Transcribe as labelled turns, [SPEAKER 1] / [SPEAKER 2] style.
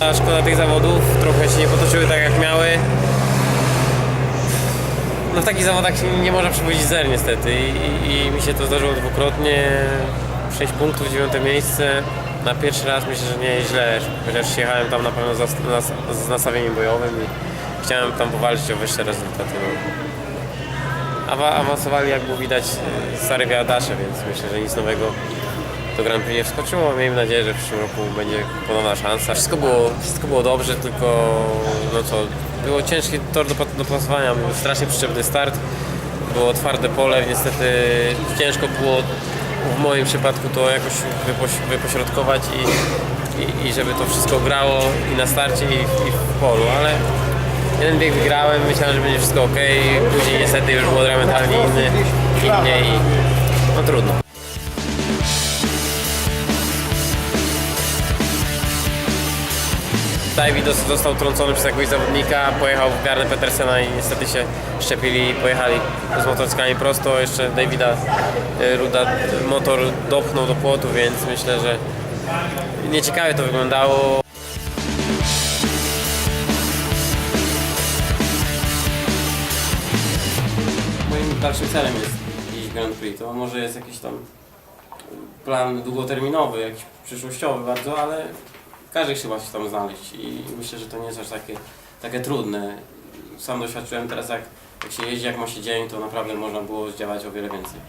[SPEAKER 1] Szkoda tych zawodów, trochę się nie potoczyły tak jak miały. No w takich zawodach nie można przywozić zer niestety I, i, mi się to zdarzyło dwukrotnie. 6 punktów, 9 miejsce. Na pierwszy raz myślę, że nie jest źle, chociaż jechałem tam na pewno z nastawieniem bojowym i chciałem tam powalczyć o wyższe rezultaty. No. Awa, awansowali jak było widać e, stare wiadasze, więc myślę, że nic nowego do Grand Prix nie wskoczyło. Miejmy nadzieję, że w przyszłym roku będzie ponowna szansa. Wszystko było, wszystko było dobrze, tylko no co, było ciężki tor do do pasowania, był strasznie przyczepny start. Było twarde pole, niestety ciężko było w moim przypadku to jakoś wypoś, wypośrodkować i, i, i żeby to wszystko grało i na starcie i, i w polu, ale jeden bieg wygrałem, myślałem, że będzie wszystko ok, później niestety już było diametralnie inny, innie i no trudno. Dos- został trącony przez jakiegoś zawodnika, pojechał w Bjarne Petersena i niestety się szczepili, pojechali z motocyklami prosto. Jeszcze Davida y, Ruda motor dopchnął do płotu, więc myślę, że nieciekawie to wyglądało. Moim dalszym celem jest jakiś Grand Prix. To może jest jakiś tam plan długoterminowy, jakiś przyszłościowy bardzo, ale każdy chyba się tam znaleźć i myślę, że to nie jest aż takie, takie trudne. Sam doświadczyłem teraz jak, jak się jeździ, jak ma się dzień, to naprawdę można było zdziałać o wiele więcej.